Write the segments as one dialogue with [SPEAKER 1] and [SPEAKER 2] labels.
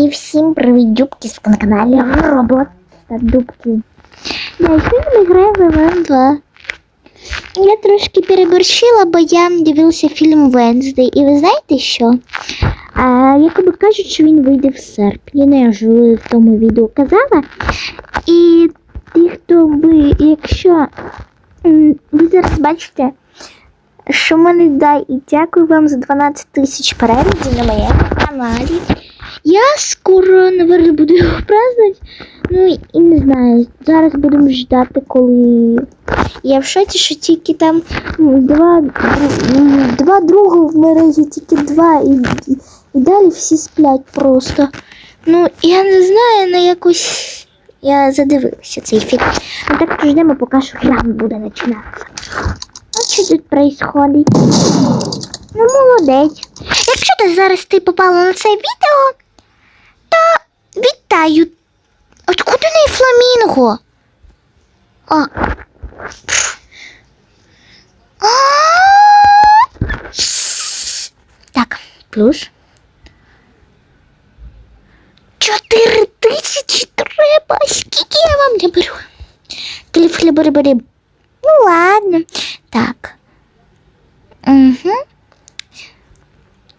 [SPEAKER 1] вами Дюбкіс на каналі Roblox та Дубкіс. Да, сьогодні ми граємо в Іван 2. Я трошки переборщила, бо я дивилася фільм Венздей. І ви знаєте що? А, якоби кажуть, що він вийде в серпні. Ну, я ж в тому відео казала. І ті, хто ви, якщо ви зараз бачите, що мене дай і дякую вам за 12 тисяч переглядів на моєму каналі. Я скоро, наверное, буду його празднувати. Ну і не знаю. Зараз будемо ждати, коли. Я в шоці, що тільки там два, два друга в мережі, тільки два, і, і, і далі всі сплять просто. Ну, я не знаю, на якусь. Я задивилася цей фільм. Ну так ждемо, поки що фільм буде починатися. А що тут происходить? Ну, молодець. Якщо ти зараз ти попала на це відео, вітаю. Откуда не фламінго? А. А. Так, плюс. Чотири тисячі треба. Скільки я вам не беру? Кліп-хліб-риб. Ну ладно. Так. Угу.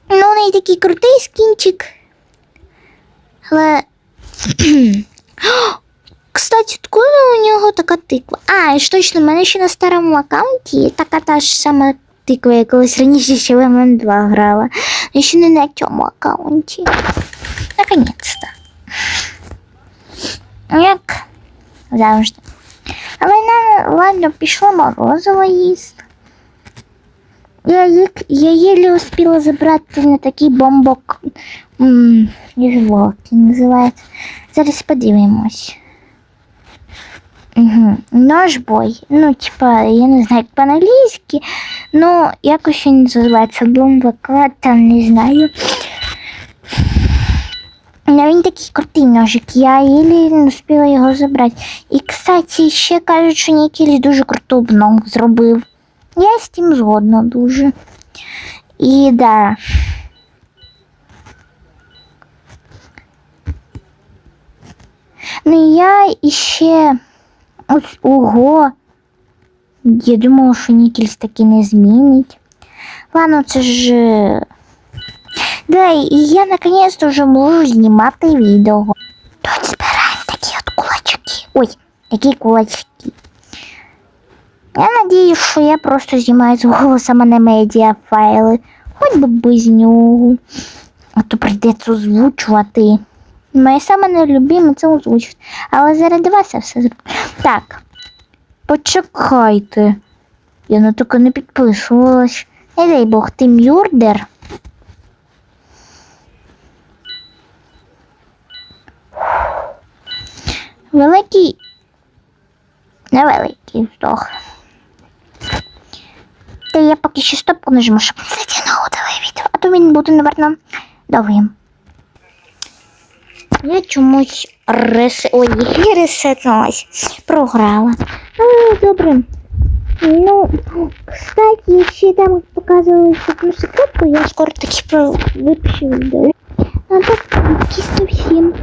[SPEAKER 1] Ну, у неї такий крутий скінчик. Але. Кстати, откуда у нього така тиква? А, і ж точно, в мене ще на старому аккаунті є така та ж сама тиква, я колись раніше ще в ММ2 грала. Я ще не на цьому аккаунті. Наконець-то. Як завжди. Але на ладно, пішло морозиво їсти. Я, їк- я єлі успіла забрати на такий бомбок. Вовки називається. Зараз подивимось. Угу. Нож бой. Ну, типа, я не знаю, як по-англійськи, ну, якось він називається бомбака, там не знаю. Ну, він такий крутий ножик, я єлі не успіла його забрати. І, кстати, ще кажуть, що Нікіль дуже круту обнову зробив. Я з тим згодна дуже. І да. Ну я іще ось ого. Я думала, що Нікельс таки не змінить. Ладно, це ж. е, Да, і я наконец-то вже можу знімати відео. Тут збираємо такі от кулачки. Ой, які кулачки. Я надіюсь, що я просто знімаю з голосом, а не медіа файли. Хоч би без нього. А то прийдеться озвучувати. Моє саме нелюбіме це озвучувати. Але заради вас я все зроблю. Так. Почекайте. Я на таке не підписувалась. Не дай Бог, ти мюрдер. Великий. Невеликий вдох. Та я поки що стопку нажму, щоб затягнуло відео, а то він буде, напевно, довгим. Я чомусь рес... Ой, ресетнулась. Програла. Але добре. Ну, кстати, ще там показували таку секретку, я скоро таки про відео. А так, кісно всім.